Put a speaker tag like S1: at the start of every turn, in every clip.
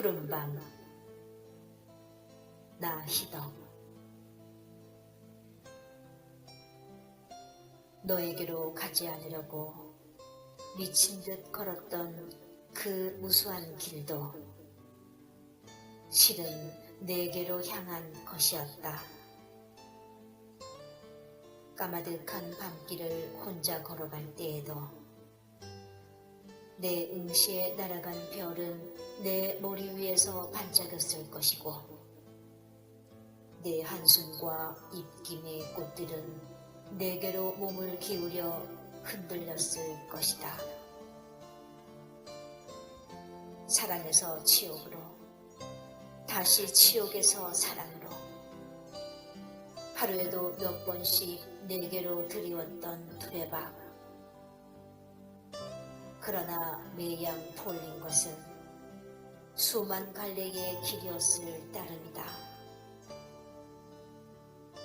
S1: 푸른 밤 나 희덕 너에게로 가지 않으려고 미친 듯 걸었던 그 무수한 길도 실은 내게로 향한 것이었다. 까마득한 밤길을 혼자 걸어갈 때에도 내 응시에 날아간 별은 내 머리 위에서 반짝였을 것이고 내 한숨과 입김의 꽃들은 내게로 몸을 기울여 흔들렸을 것이다. 사랑에서 치욕으로 다시 치욕에서 사랑으로 하루에도 몇 번씩 내게로 드리웠던 두레박 그러나 매양 돌린 것은 수만 갈래의 길이었을 따름이다.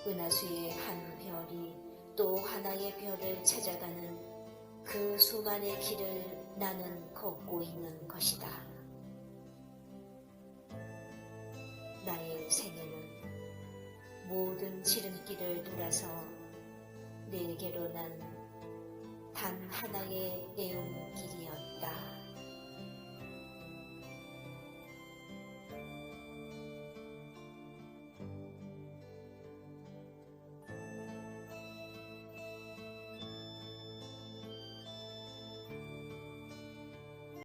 S1: 은하수의 한 별이 또 하나의 별을 찾아가는 그 수만의 길을 나는 걷고 있는 것이다. 나의 생애는 모든 지름길을 돌아서 내게로 난 단 하나의 애운 길이었다.